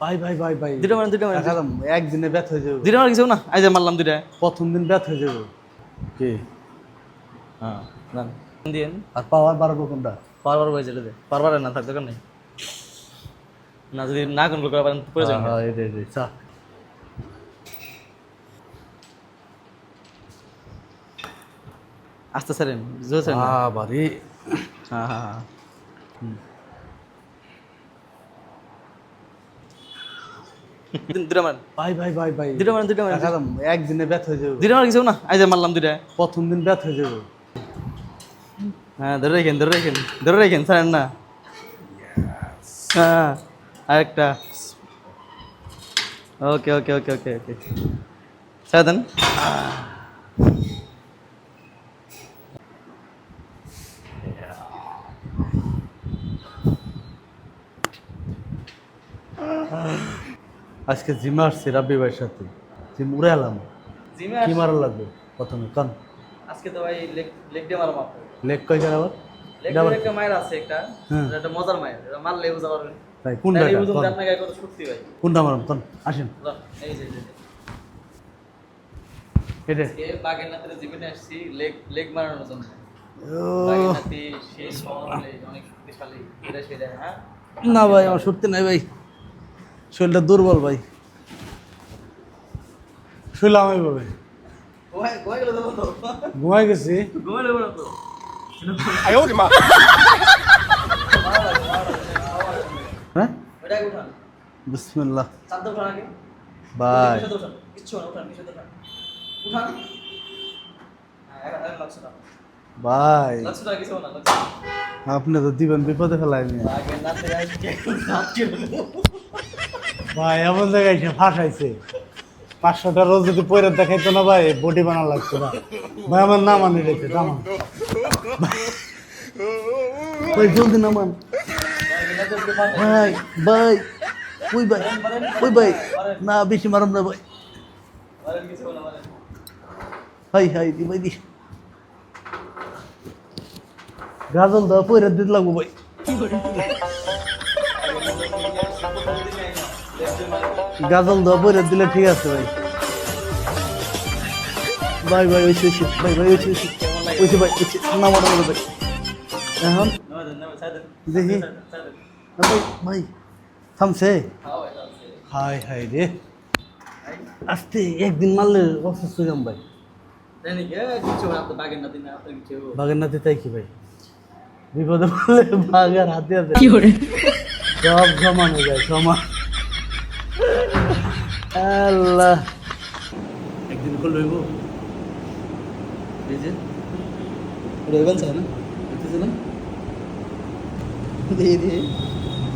ভাই ভাই ভাই ভাই। দুটা মার দুটা মার। দেখালাম একদিনে ব্যথ হয়ে যাবে। দুটা মার কিছু না? আজ মারলাম দুটা প্রথম দিন ব্যথ হয়ে যাবে। কি? হ্যাঁ দিন। আর পাওয়ার বাড়াবো কোনটা? পারবার হয়ে যেতে দে পারবার না থাক দোকান নেই। না যদি না কন্ট্রোল করা পারেন প্রয়োজন হ্যাঁ এই চা। আস্তে জোর হ্যাঁ হ্যাঁ ভাই ভাই ভাই ভাই। দুটা দুটা একদিনে ব্যথ হয়ে যাবে। দুটা কিছু না? আজ মারলাম দুটা প্রথম দিন ব্যথ হয়ে যাবে। হ্যাঁ ধরে রাখেন ধরে রাখেন ধরে রাখেন ছাড়েন না। হ্যাঁ আরেকটা। ওকে ওকে ওকে ওকে ওকে। ছেড়ে আজকে জিমে আসছি রাব্বি ভাইয়ের সাথে। জিম উড়ে এলাম। জিমে কি মারা লাগবে? প্রথমে কান। আজকে তো ভাই লেগ লেগ দিয়ে মারো মাত্র লেগ কয় জায়গা আবার? লেগ এটা একটা মায়ের আছে একটা। হ্যাঁ। এটা মজার মায়ের। এটা মারলে বুঝতে পারবেন। ভাই কোনটা এটা? বুঝুন কোন? যে আপনার কত শক্তি ভাই। কোনটা মারাম কোন। আসেন। এই যে এই যে। এটা আজকে বাগের নাতে জিমে আসছি লেগ লেগ মারানোর জন্য। হ্যাঁ? না ভাই আমার সত্যি নাই ভাই। শরীরটা দুর্বল ভাই শুলাম এইভাবে ঘুমাই গেছি হ্যাঁ বিসমিল্লাহ ভাই হ্যাঁ ভাই। আপনি তো দিবেন বিপদে ফেলাই ভাই, এমন জায়গায় এসে ফাঁসাইছে। পাঁচশোটা রোজ যদি পরে দেখাইতো না ভাই বডি বানা লাগতো না। ভাই, আমার নাম আনি রেখে নামান ভাই, জলদি নামান ভাই ভাই ওই ভাই? ওই ভাই? না, বেশি মারম না ভাই। হাই হাই, দি ভাই, দি। গাজল দাও পরে দিতে লাগবো ভাই। গাজল দাও পরে দিলে ঠিক আছে ভাই। ভাই ভাই ওইসে ওইসে ভাই ভাই ওইসে ওইসে ওইসে ভাই নামানো বলো ভাই। এখন? দেখি। ভাই ভাই থামছে? হাই হাই রে। আস্তে একদিন মারলে অসুস্থ যাম ভাই। বাঘের নাতি তাই কি ভাই? বিপদে পড়লে বাঘের হাতে। আছে সব সমান হয়ে যায় সমান। আল্লাহ। একদিন করে লইব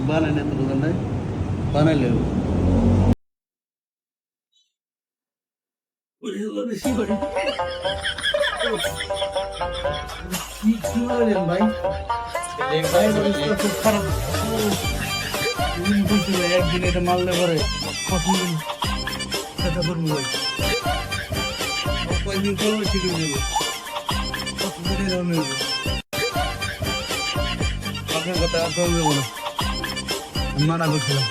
বানাই না তো দোকান নাই বানাই লইব কি কি মারলেন ভাই? ভাই অবস্থা খুব খারাপ। দিন একদিন এটা মারলে পরে। কখন সেটা করব ভাই কয়েকদিন করলে ঠিক হয়ে যাবে কতদিন এরকম হয়ে যাবে আপনার কথা আর না। আমি মানা করছিলাম।